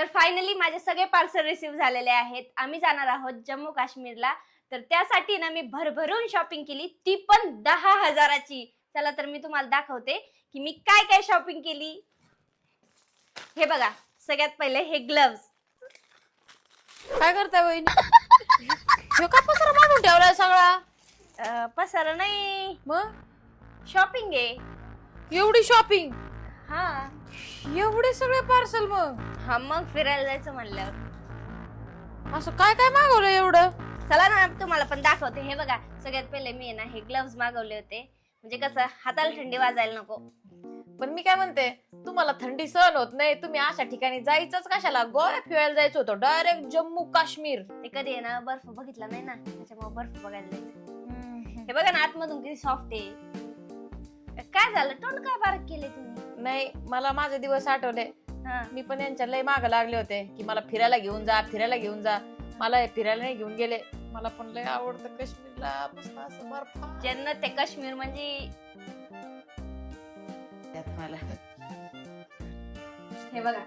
तर फायनली माझे सगळे पार्सल रिसीव्ह झालेले आहेत. आम्ही जाणार आहोत जम्मू काश्मीरला. तर त्यासाठी ना मी भरभरून शॉपिंग केली. ती पण दहा हजाराची. चला तर मी तुम्हाला दाखवते की मी काय काय शॉपिंग केली. हे बघा सगळ्यात पहिले हे ग्लव्स काय करताय वहिनी? ह्यो का पसारा मांडून ठेवलाय सगळा? पसार नाही. मग? शॉपिंग आहे. एवढी शॉपिंग हा. एवढे सगळे पार्सल मग? हा मग फिरायला जायचं म्हणल्यावर. असं काय काय मागवलं एवढं? चला ना तुम्हाला पण दाखवते. हे बघा सगळ्यात पहिले मी आहे ना हे ग्लव्स मागवले होते. म्हणजे कसं हाताला थंडी वाजायला नको. पण मी काय म्हणते तुम्हाला थंडी सहन होत नाही. तुम्ही अशा ठिकाणी जायचंच कशाला? गोव्या फिरायला जायचं होतं डायरेक्ट जम्मू काश्मीर. ते कधी आहे ना बर्फ बघितला नाही ना त्याच्यामुळे बर्फ बघायला जायचं. हे बघा ना आतमधून किती सॉफ्ट आहे. काय झालं? तोंड काय बारीक केले तुम्ही? नाही मला माझे दिवस आठवले. हा. मी पण यांच्या लय माग लागले होते की मला फिरायला घेऊन जा फिरायला घेऊन जा. मला हे फिरायला नाही घेऊन गेले. मला पण लय आवडतं काश्मीरला मस्त असं जन्नत ते काश्मीर म्हणजे मला. हे बघा.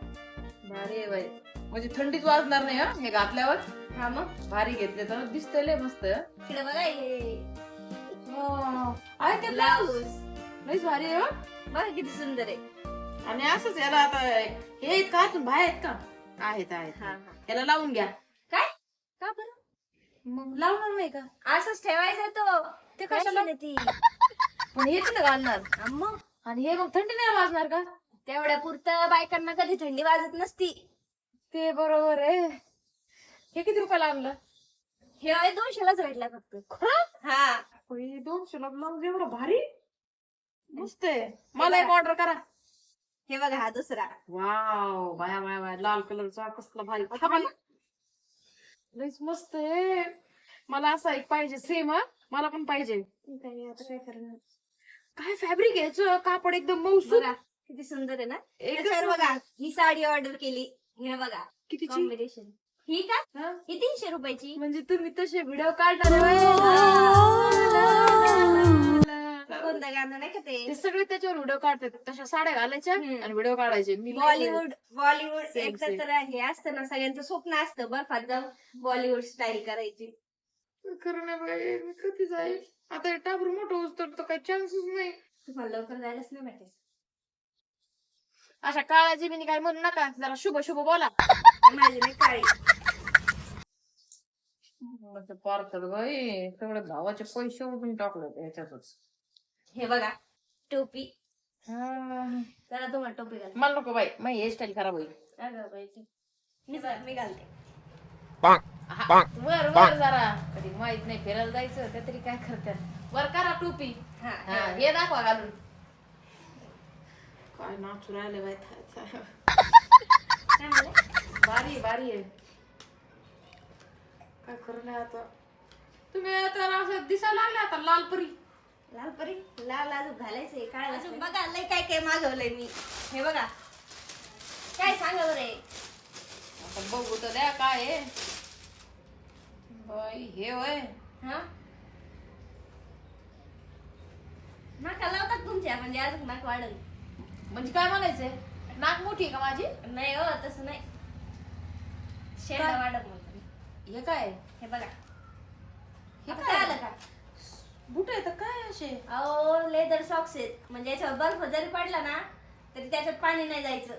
भारी आहे बाई. म्हणजे थंडीच वाजणार नाही हा? हे घातल्यावर? हा मग. भारी घेतले तर दिसतंय लय मस्त. इकडे बघा हे. आहे ते ब्लाऊज. लयच भारी आहे हं. बघा किती सुंदर आहे. आणि असंच याला आता हे आहेत का अजून? बाहेर आहेत का? आहेत आहेत. हा हा. याला लावून घ्या. काय? का बरं? मग? लावणार नाही का? असंच ठेवायचा तो. ते कशाला? आहे ती? पण हे ना घालणार? हा मग? आणि हे मग थंडी नाही वाजणार का? तेवढ्या पुरतं बायकांना कधी थंडी वाजत नसती. ते बरोबर आहे. हे किती रुपयाला आणलं? हे दोनशेलाच भेटला फक्त. खरं हा. दोनशे ला ब्लाऊज एवढं भारी. मस्त आहे मला एक ऑर्डर करा. हे बघा हा दुसरा. वाव बाया बाया बाया लाल कलरचा कसला भारी. हा मला. लयच मस्त आहे. मला असा एक पाहिजे सेम मला पण पाहिजे. आता काय करणार? काय फॅब्रिक घ्यायचं कापड एकदम बघा किती सुंदर आहे ना? एक त्याच्यावर बघा ही साडी ऑर्डर केली. हे बघा कितीची? कॉम्बिनेशन ही का? हा? ही तीनशे रुपयाची. म्हणजे तुम्ही तसे व्हिडिओ काढणार नाही का ते? सगळे त्याच्यावर व्हिडिओ काढतात. तशा साड्या घालायच्या. आणि व्हिडिओ काढायचे. मी बॉलिवूड बॉलिवूड. तर हे असतं ना सगळ्यांचं स्वप्न असतं बर्फात जाऊन बॉलिवूड स्टाईल करायची. खरं नाही बाई मी कधी जाईल? आता हे टाबर मोठं होऊस तर तो काही चान्सच नाही. तुम्हाला लवकर जायलाच नाही भेटेल अशा काळा जिमिनी काय म्हणू नका जरा शुभ शुभ बोला. माझी नाही काळी. पारतात बाई सगळे भावाचे पैसे उडून टाकले ह्याच्यातच हे बघा टोपी. हा. जरा तुम्हाला टोपी घाल मला नको बाई माझी हेअरस्टाईल खराब होईल. अगं बाई ती. मी मी घालते. हा, वर वर जरा. कधी माहीत नाही फिरायला जायचं त्या तरी काय करतात वर करा टोपी. हा हा, हे. दाखवा घालून. काय नाचू राहिले बाई काय म्हणले? बारी आहे, बारी आहे. काय खरं नाही आता. तुम्ही आता असं दिसायला लागले आता लाल परी लाल परी? लाल अजून घालायचंय काय अजून बघा लय काय काय मागवलंय मी. हे बघा. काय सांगा बरे? आता बघू तर द्या काय आहे. बाई हे होय. हा? नाका लावतात तुमच्या म्हणजे अजून नाक वाढल. म्हणजे काय म्हणायचंय? नाक मोठी आहे का माझी? नाही हो तसं नाही. शेंडा? वाढत म्हणतो हे काय? हे बघा हे आता काय काय आलं का बुट आहे तर काय असे. अहो लेदर सॉक्स आहेत. म्हणजे याच्यावर बर्फ जरी पडला ना तरी त्याच्यात पाणी नाही जायचं.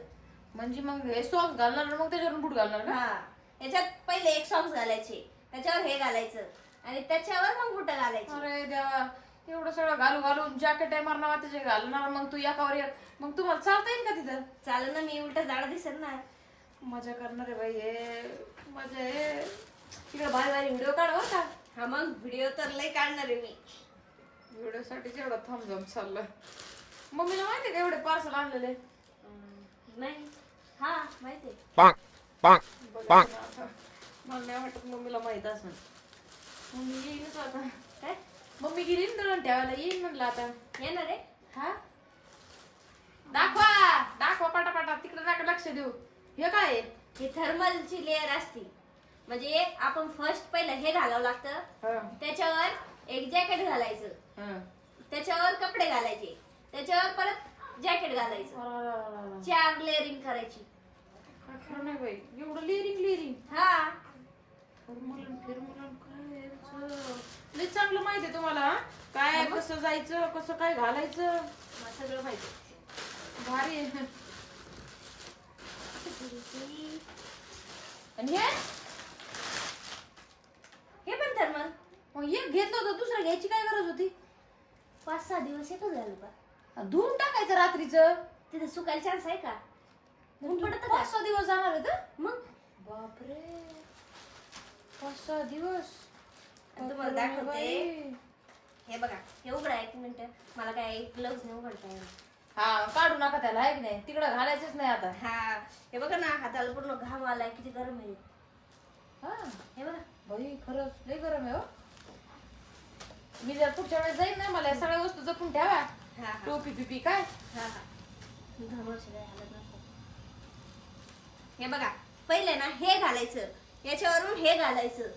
म्हणजे मग हे सॉक्स घालणार आणि मग त्याच्यावरून बूट घालणार का हा. याच्यात पहिले एक सॉक्स घालायचे. त्याच्यावर हे घालायचं. आणि त्याच्यावर मग बुट घालायचे. अरे देवा. एवढं सगळं घालू घालून जॅकेट आहे मारणार त्याचे घालणार मग तू एकावर एक. मग तुम्हाला चालता येईल का तिथं? चालेल ना मी उलट झाड दिसेल ना. मजा करणार आहे बाई हे. मजा आहे. तिकडे भारी भारी व्हिडिओ काढ बरं का. हा मग व्हिडिओ तर लय काढणार आहे मी. व्हिडिओ साठी एवढा थांब जाम चाललं मम्मीला माहिती का एवढे पार्सल आणलेले? नाही. हा माहिती बघा ना आता. मला नाही वाटत मम्मीला माहीत असं मम्मी येईनच आता. काय? मम्मी गेली ना दळण ठेवायला येईन म्हणलं आता. येणार आहे? हा? दाखवा दाखवा पाटापाटा. तिकडे नका लक्ष देऊ. हे काय आहे? ही थर्मलची लेअर असती. म्हणजे आपण फर्स्ट पहिलं हे घालावं लागतं. हा, त्याच्यावर एक जॅकेट घालायचं. हा. त्याच्यावर कपडे घालायचे. त्याच्यावर परत जॅकेट घालायचं. चार लेअरिंग करायची. काय खरं नाही बाई. एवढं लिरिंग लिरिंग हा. फिरमुलन फिरमुलन चांगलं माहिती आहे तुम्हाला? काय कसं जायचं कसं काय घालायचं? मला सगळं माहिती भारी आहे. आणि हे? हे पण थर्मल मग एक घेतलं होतं दुसरं घ्यायची काय गरज होती? पाच सहा दिवस एकच झालं का धुवून टाकायचं रात्रीचं. तिथे सुकायला चान्स आहे का? ऊन पडत पाच सहा दिवस जाणार आहेत मग? बापरे. पाच सहा दिवस. आणि तुम्हाला बापरे दाखवते. बाई. हे बघा हे उघडा एक मिनिट. मला काय ग्लव्स नाही उघडता येणार. हा काढू नका त्याला आहे की नाही? तिकडं घालायचंच नाही आता. हा हे बघा ना हाताला पूर्ण घाम आलाय किती गरम आहे. हा. हे बघा. बाई खरंच लय गरम आहे हो. मी जर पुढच्या वेळेस जाईन ना मला या सगळ्या वस्तू जपून ठेवा. हा हा. टोपी पिपी काय? हा हा. नको. हे बघा पहिले ना हे घालायचं. याच्यावरून हे घालायचं.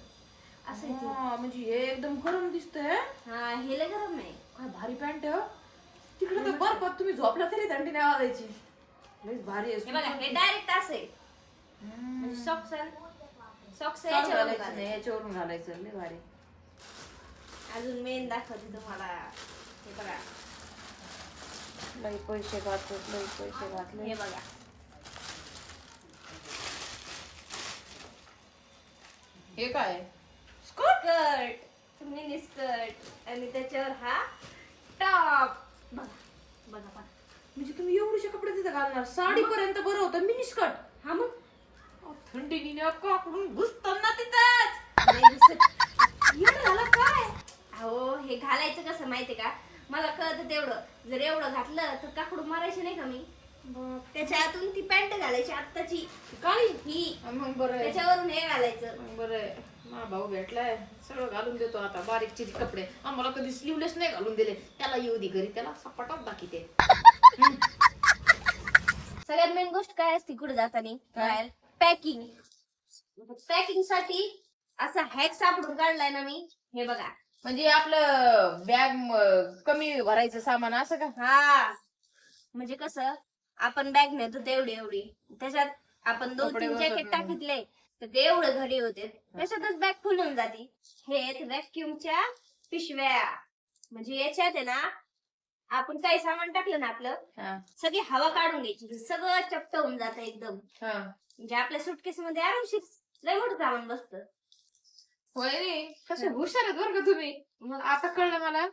असं. हा, म्हणजे हे एकदम गरम दिसतंय हा? हे लय गरम नाही काय भारी पॅन्ट आहे हो. तिकडे तर बर्फात तुम्ही झोपला तरी थंडी नाही वाजायची. लयच भारी हे बघा आहे हे डायरेक्ट असं. म्हणजे सॉक्स सॉक्स याच्यावरून घालायचं. नाही याच्यावरून घालायचं लय भारी अजून मेन दाखवते तुम्हाला. हे बघा. लई पैसे घातले लई पैसे घातले हे बघा. हे काय? स्कर्ट मिनी स्कर्ट आणि त्याच्यावर हा टॉप बघा बघा बघा. म्हणजे तुम्ही एवढेसे कपडे तिथे घालणार? साडी पर्यंत बरं होतं. मिनी स्कर्ट हा मग? थंडीने काकडून घुसताना तिथंच? झालं काय? अहो हे घालायचं कसं माहितीये का? मला कळतं तेवढं. जर एवढं घातलं तर काकडू मारायचे नाही का मी? त्याच्या आतून ती पॅन्ट घालायची आत्ताची. काळी ही. मग बरं आहे. त्याच्यावरून हे घालायचं. मग बरं आहे. मा भाऊ भेटलाय. सगळं घालून देतो आता बारीक चिरी कपडे. आम्हाला कधी स्लीवलेस नाही घालून दिले. त्याला येऊ दे घरी त्याला सपाटाच दाखवते. सगळ्यात मेन गोष्ट काय असते कुठे जाताना? बाहेर. पॅकिंग पॅकिंगसाठी असा हॅक सापडून काढलाय ना मी? हे बघा. म्हणजे आपलं बॅग कमी भरायचं सामान असं का? हा. म्हणजे कसं आपण बॅग नेतो तेवढी एवढी. त्याच्यात आपण दोन कपडे तीन जॅकेट. टाकितले तर ते एवढं घडी होते. त्याच्यातच बॅग फुल होऊन जाते. हे व्हॅक्युमच्या पिशव्या. म्हणजे याच्यात आहे ना आपण काही सामान टाकलं ना आपलं हा. सगळी हवा काढून घ्यायची. सगळं चपट होऊन जातं एकदम. हा. म्हणजे आपल्या सुटकेस मध्ये आरामशीर लय मोठं सामान बसतं. होय रे. कसे हुशार आहेत बरं का तुम्ही. मग आता कळलं मला.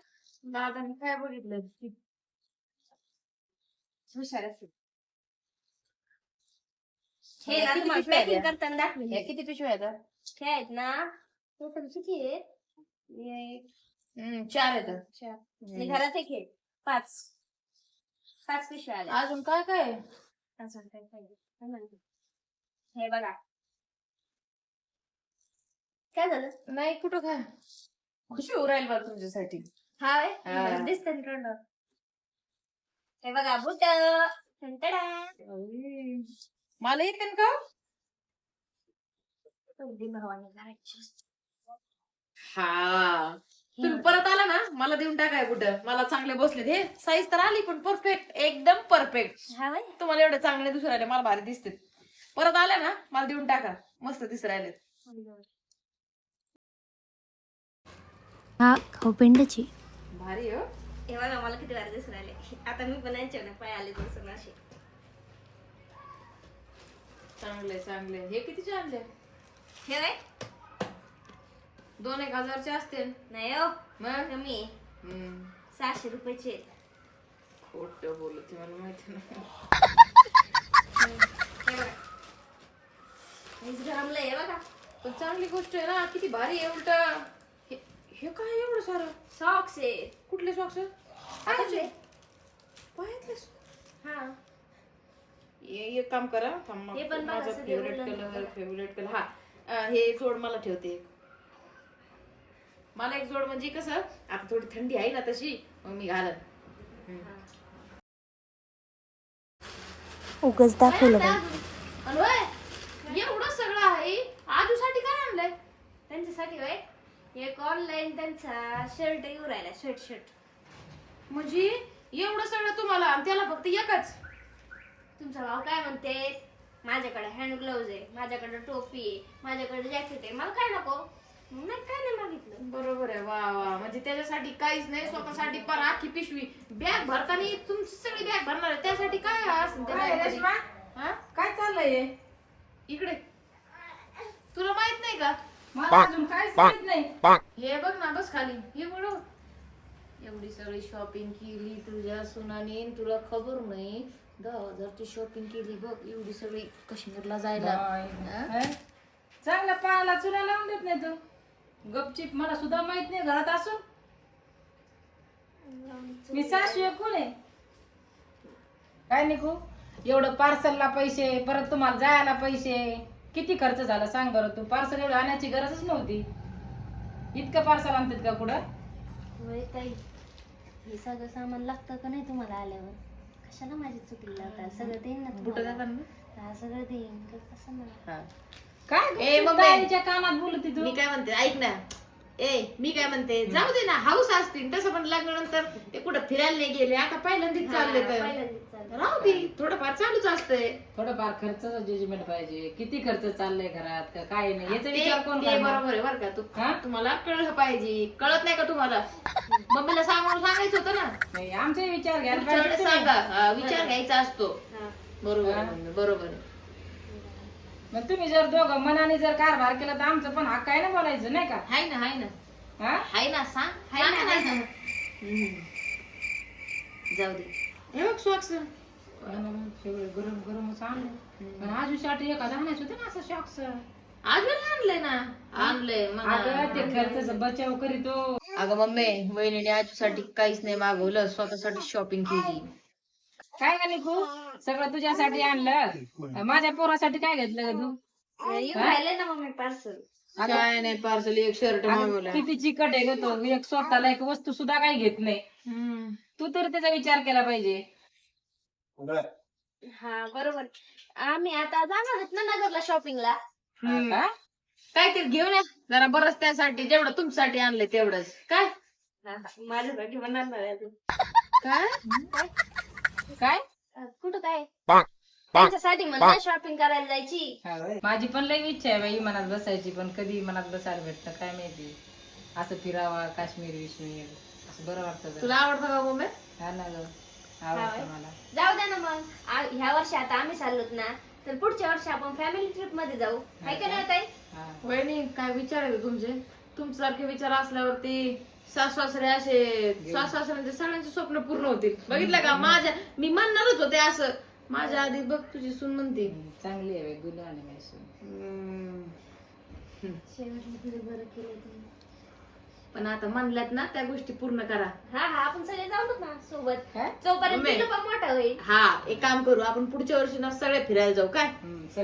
दादाने काय बघितलं? हुशार असेल. हे ना किती तुम्हाला पिशव्या पॅकिंग द्या? करताना दाखवले हे किती पिशव्या आहेत हे? आहेत ना टोटल किती आहेत? एक हम्म, चार आहेत. चार. आणि हम्म. घरात एक आहे पाच. पाच पिशव्या आल्या. अजून काय काय आहे? अजून काय पाहिजे काय म्हणते? हे बघा. काय झालं? नाही कुठं काय? खुशी राहील बरं तुमच्यासाठी. हाय हा. दिसत हे बघा बुट मला येते ना का? हा. तुम्ही परत आला ना? मला देऊन टाकाय कुठं मला चांगले बसले हे साईज तर आली पण परफेक्ट एकदम परफेक्ट हा? तुम्हाला एवढे चांगले दिसून राहिले मला भारी दिसते. परत आल्या ना? मला देऊन टाका. मस्त दिसू राहिले. हा खाऊपेंडची भारी हो. हे बघा मला किती वार दिसून राहिले. आता मी पण यांच्या पाय आले दिसून असे. चांगले चांगले हे कितीचे आणले? हे होय? दोन एक हजारचे असते नाही हो मग? कमी आहे. हम्म. सहाशे रुपयाचे आहेत. खोटं बोलत मला माहिती नाही. हे बघा. हेच गरमलंय हे बघा. पण चांगली गोष्ट आहे ना किती भारी आहे उलट. हे काय एवढं सारं? सॉक्स आहे. कुठले सॉक्स पाहिजे पाहिजे हा. ये एक काम करा थांब. हे पण बघा, माझा सगळे फेवरेट उलट कलर. फेवरेट कलर हा. अं, हे जोड मला ठेवते एक. मला एक जोड म्हणजे कसं आता थोडी थंडी आहे ना तशी मग मी घालत उगच दाखवलं होय, एवढं सगळं आहे. आजूसाठी काय आणलंय? त्यांच्यासाठी होय? एक ऑनलाईन त्यांचा शर्ट येऊ राहिला शर्ट शर्ट म्हणजे एवढं सगळं तुम्हाला आणि त्याला फक्त एकच? तुमचा भाव काय म्हणते? माझ्याकडे हँड ग्लोव्ज आहे माझ्याकडे टोपी आहे माझ्याकडे जॅकेट आहे. मला काय नको? नाही काय नाही मागितलं. बरोबर आहे. वा वा. म्हणजे त्याच्यासाठी काहीच नाही स्वतःसाठी पर आखी पिशवी. बॅग भरताना तुमची सगळी बॅग भरणार आहे. त्यासाठी काय काय? रेश्मा? हा? काय चाललंय? हे? इकडे. तुला माहीत नाही का? मला अजून काहीच माहीत नाही. हे बघ ना बस खाली. हे एवढी सगळी शॉपिंग केली तुझ्या सुनाने तुला खबर नाही. दहा हजारची शॉपिंग केली बघ एवढी सगळी काश्मीरला जायला. हा? हं? चांगल्या पायाला चुला लावून देत नाही तू. गपचिप मला सुद्धा माहीत नाही घरात असून. मी सासू आहे, कोण आहे? काय निकू? एवढं पार्सलला पैसे परत तुम्हाला जायला पैसे. किती खर्च झाला सांग बरं तू. पार्सल एवढं आणायची गरजच नव्हती. इतकं पार्सल आणतात का कुठं? होय ताई हे सगळं सामान लागतं का नाही तुम्हाला आल्यावर? कशाला माझी चुकली लावता सगळं देईन ना कुठं तुम्हाला. ना? हा, सगळं देईन. कसं नाही हा. काय ए, गपचूप मम्मी. ताईच्या कानात बोलती तू. मी काय म्हणते ऐक ना. ए मी काय म्हणते जाऊ दे ना हाऊस असतील तसं पण लग्नानंतर ते कुठं फिरायला नाही गेले आता पहिल्यांदाच चालले तर चाललं. राहू दे थोडंफार चालूच असतंय थोडंफार खर्चाचं जजमेंट पाहिजे किती खर्च चाललंय घरात का काय नाही याचा ते विचार कोण ते करणार? बरोबर आहे बरं का तू हा? तुम्हाला कळलं पाहिजे कळत नाही का तुम्हाला मम्मीला सांगून सांगायचं होतं ना नाही आमचे विचार घ्यायला पुढच्या वेळेस. सांगा हा, विचार घ्यायचा असतो हा. बरोबर आहे हा. मम्मी, बरोबर आहे. मग तुम्ही जर दोघं मनाने जर कारभार केला तर आमचं पण हक्क आहे ना बोलायचं नाही का? हाय ना हाय ना. हा? हाय ना सांग. हाय ना, हाय ना. ना. हम्म. जाऊ दे. हे बघ म्हणून सगळं गरम गरमच आणलं. पण आजूसाठी एखादा आणायचं होतं ना असं शॉक्स अजून आणलंय ना. आणलंय अगं ते खर्चाचा बचाव करीतो. अगं मम्मी वहिनीने आजूसाठी काहीच नाही मागवलं. स्वतःसाठी शॉपिंग केली. काय का निकू सगळं तुझ्यासाठी आणलं? माझ्या पोरासाठी काय घेतलं ग तू? राहिले ना मम्मी पार्सल काय नाही पार्सल एक शर्ट मागवलं किती चिकट आहे ग तो. एक स्वतःला एक वस्तू सुद्धा काही घेत नाही. तू तर त्याचा विचार केला पाहिजे. हा बरोबर. आम्ही आता जाणार आहेत ना नगरला शॉपिंगला? काय ते घेऊन या. जरा बरंच त्यासाठी जेवढं तुमच्यासाठी आणलंय तेवढंच. काय? माझ्यासाठी म्हणणार नाही काय? काय? कुठं काय? त्यांच्यासाठी म्हणलं शॉपिंग करायला जायची. हा. माझी पण लई इच्छा आहे बाई मनात बसायची पण कधी मनात बसायला भेटतं काय माहिती? असं फिरावा काश्मीर विश्मीर असं बरं वाटतं जरा. तुला आवडतं का मम्मी हा ना ग आवडतं मला. जाऊ द्या ना मग. आ- ह्या वर्षी आता आम्ही चाललोत ना तर पुढच्या वर्षी आपण फॅमिली ट्रिपमध्ये जाऊ. हाय का नाही ताई? हा. वहिनी काय विचार आहे तुमचे? तुमच्यासारखे विचार असल्यावरती सासू सासरे असे सासू सासऱ्यांचे सगळ्यांचे स्वप्न पूर्ण होतील. बघितलं का? माझ्या मी म्हणणारच होते असं. माझ्या आधी बघ तुझी सून म्हणते. चांगली आहे माझी तुम्ही. पण आता म्हणल्यात ना त्या गोष्टी पूर्ण करा. हा हा आपण सगळे जाऊ ना सोबत. काय? जोपर्यंत मम्मी. पिल्लू पण मोठा होईल. हा एक काम करू आपण पुढच्या वर्षी ना सगळे फिरायला जाऊ काय?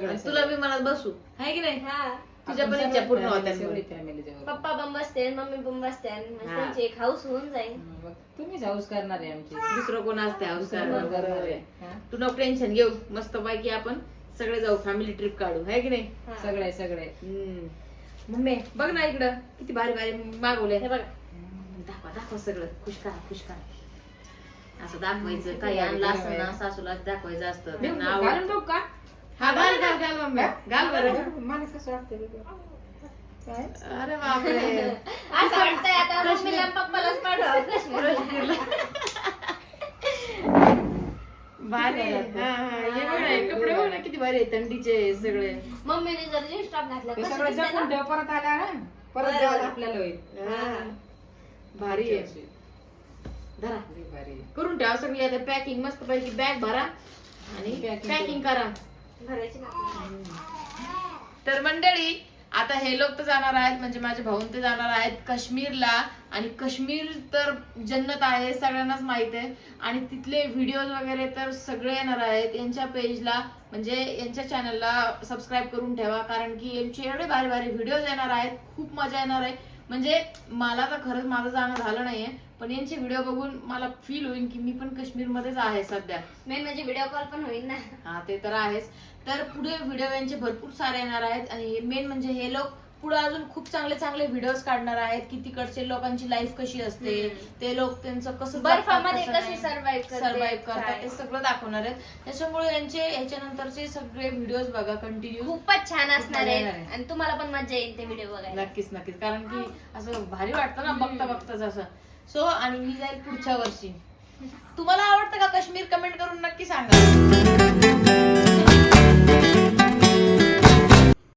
आणि तुला विमानात बसू. आहे की नाही? हा. तुझ्या पण इच्छा पूर्ण होत्या पप्पा पण बसते मम्मी पण बसते म्हणजे हा. त्यांची एक हाऊस होऊन जाईल. तुम्हीच हाऊस करणार आहे आमची. दुसरं कोण असते हाऊस बरोबर बरोबर आहे? हा? तू नको टेन्शन घेऊ. मस्त पैकी आपण सगळे जाऊ फॅमिली ट्रिप काढू. आहे की नाही? हा. सगळे सगळे. हम्म. मम्मी बघ ना इकडं. किती भारी भारी मागवले हे बघा. दाखवा दाखवा सगळं. खुश करा खुश करा. असं दाखवायचं. काही आणलं असं. ना सासूला दाखवायचं असतं. बघ का? हा घाल घाल घाल मम्मी घाल बरं मला कसं वाटतं काय अरे बापरे असं वाटतंय आता मम्मीला आणि पप्पालाच पाठवा काश्मीरला. भारी आहे. हा, हा. हे बघ ना, कपडे बघ ना किती भारी आहे थंडीचे सगळे मम्मीने जर जीन्स टॉप घातला ते कसं सगळं दिसतंय जपून ना? ठेव परत ना परत बरं, जायला बरं. आपल्याला होईल हा. भारी आहे धरा लई भारी आहे. करून ठेवा सगळी आता पॅकिंग मस्त पैकी बॅग भरा आणि Packing पॅकिंग करा भरायची तर मंडळी आता हे लोक तर जाणार आहेत म्हणजे माझे भाऊन ते जाणार आहेत काश्मीरला. आणि काश्मीर तर जन्नत आहे सगळ्यांनाच माहीत आहे. आणि तिथले व्हिडिओज वगैरे तर सगळे येणार आहेत. यांच्या पेजला म्हणजे यांच्या चॅनलला सबस्क्राईब करून ठेवा. कारण की यांचे एवढे भारी भारी व्हिडिओज येणार आहेत. खूप मजा येणार आहे. म्हणजे मला तर खरंच माझं जाणं झालं नाहीये. पण यांचे व्हिडिओ बघून मला फील होईल की मी पण काश्मीरमध्येच आहे सध्या. मेन म्हणजे व्हिडिओ कॉल पण होईल ना. हा ते तर आहेच. तर पुढे व्हिडिओ यांचे भरपूर सारे येणार आहेत. आणि मेन म्हणजे हे लोक पुढे अजून खूप चांगले चांगले व्हिडिओज काढणार आहेत की तिकडचे लोकांची लाईफ कशी असते ते लोक त्यांचं कसं बर्फामध्ये कसे करते, सर्व्हाइव्ह करतात. ते सगळं दाखवणार आहेत. त्याच्यामुळे यांचे याच्यानंतरचे सगळे व्हिडिओज बघा कंटिन्यू खूपच छान असणार आहेत. आणि तुम्हाला पण मजा येईल ते व्हिडिओ बघायला. नक्कीच नक्कीच. कारण की असं भारी वाटतं ना बघता बघताच असं. सो आणि मी जाईल पुढच्या वर्षी. तुम्हाला आवडतं का? काश्मीर कमेंट करून नक्की सांगा.